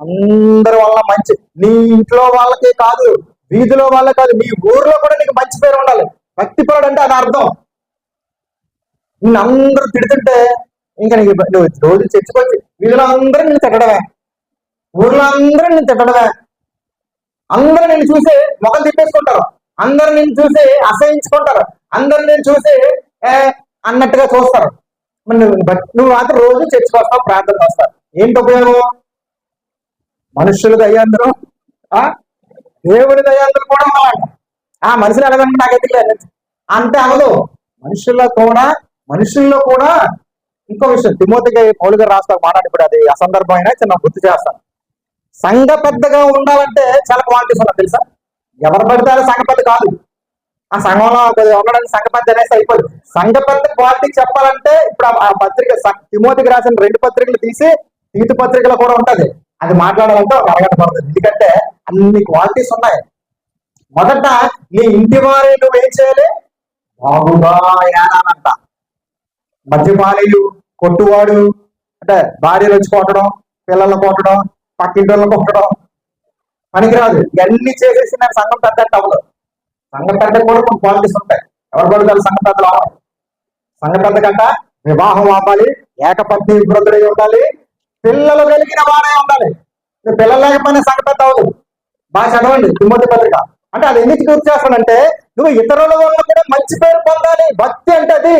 అందరి వల్ల మంచి నీ ఇంట్లో వాళ్ళకే కాదు వీధిలో వాళ్ళే కాదు నీ ఊర్లో కూడా నీకు మంచి పేరు ఉండాలి. భక్తిపరుడు అంటే అది అర్థం. నిన్ను అందరూ తిడుతుంటే ఇంకా నీకు నువ్వు రోజు చర్చకొచ్చి వీధిలో అందరూ నిన్ను తిట్టడమే. ఊర్లో అందరూ నిన్ను తిట్టడమే. అందరూ నిన్ను చూసి ముఖం తిప్పేసుకుంటారు. అందరూ నిన్ను చూసి అసహించుకుంటారు. అందరూ నేను చూసి ఏ అన్నట్టుగా చూస్తారు. నువ్వు నువ్వు మాత్రం రోజు చర్చకు వస్తావు ప్రార్థనకు వస్తావు. ఏంటి ఉపయోగం? మనుషుల దయ్యాంధ్రం ఆ? దేవుని దయ్యాంధ్రం కూడా ఉండాలంట ఆ మనుషులు ఎలాగంటే నాకైతే లేదు? అంతే అవదు మనుషుల్లో కూడా మనుషుల్లో కూడా ఇంకో విషయం. తిమోతిగా పౌలుగా రాస్తా రాస్తారు ఇప్పుడు అది అసందర్భమైన చిన్న గుర్తు చేస్తాను. సంఘ పెద్దగా ఉండాలంటే చాలా క్వాలిటీస్ ఉన్నాయి తెలుసా? ఎవరు పడితే సంఘ పెద్ద కాదు. ఆ సంఘంలో ఉండడానికి సంఘ పెద్ద అనేసి అయిపోదు. సంఘ పెద్ద క్వాలిటీ చెప్పాలంటే ఇప్పుడు ఆ- పత్రిక తిమోతికి రాసిన రెండు పత్రికలు తీసి తీతు పత్రికలో కూడా ఉంటది. అది మాట్లాడాలంటే ఒక అరగంట పడుతుంది. ఎందుకంటే అన్ని క్వాలిటీస్ ఉన్నాయి. మొదట నీ ఇంటి వారి నువ్వు ఏం చేయాలి? బాగుగా ఏనాలంట మద్యపానీయులు కొట్టువాడు అంటే భార్యలు వచ్చి కొట్టడం పిల్లలు కొట్టడం పక్కింటి వాళ్ళని కొట్టడం పనికిరాదు. ఇవన్నీ చేసేసి నాకు సంఘం పెద్ద అవ్వదు సంఘం పెద్ద కూడా కొన్ని క్వాలిటీస్ ఉంటాయి. ఎవరు పడతారు సంఘం పెద్దలు అవ్వాలి. సంఘ పెద్ద కంట వివాహం అవ్వాలి. ఏకపత్ని వృద్ధుడై ఉండాలి. పిల్లలు కలిగిన వాడే ఉండాలి. నువ్వు పిల్లలు లేకపోయినా సంఘం పెద్ద అవ్వదు. బాగా చదవండి తిమ్మతి పత్రిక. అంటే అది ఎందుకు గుర్తు చేస్తానంటే నువ్వు ఇతరుల వల్ల కూడా మంచి పేరు పొందాలి. భక్తి అంటే అది.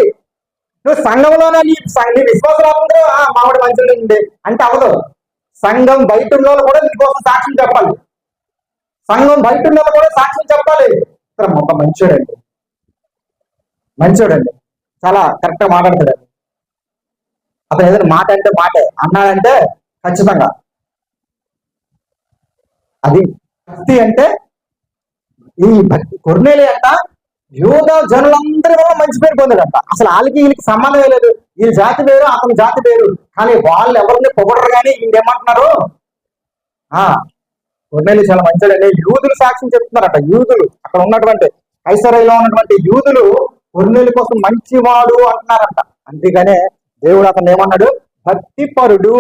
నువ్వు సంఘంలోనే నీ నీ విశ్వాసం రాకుండా ఆ మామిడి మంచిగా ఉంది. అంటే అవదు సంఘం బయట ఉన్న వాళ్ళు కూడా నీకోసం సాక్ష్యం చెప్పాలి. సంఘం బయట ఉన్న కూడా సాక్ష్యం చెప్పాలి. ఇక్కడ ఒక మంచోడండి. మంచోడండి. చాలా కరెక్ట్గా మాట్లాడతాడు అతను ఏదైనా మాట అంటే మాటే. అన్నాడంటే ఖచ్చితంగా. అది భక్తి అంటే ఈ భక్తి. కొర్నేలి అంట యూద జనులందరి వల్ల మంచి పేరు పొందాడంట. అసలు వాళ్ళకి వీళ్ళకి సంబంధమే లేదు. వీళ్ళ జాతి వేరు అతని జాతి పేరు. కానీ వాళ్ళు ఎవరిని పొగడరు కానీ ఇంకేమంటున్నారు ఆ కొర్నేలి చాలా మంచిదండి యూదులు సాక్ష్యం చెప్తున్నారట. యూదులు అక్కడ ఉన్నటువంటి ఐసరైలో ఉన్నటువంటి యూదులు కొర్నేలి కోసం మంచివాడు అంటున్నారంట. అంతేగానే దేవుడు అతను ఏమన్నాడు? భక్తిపరుడు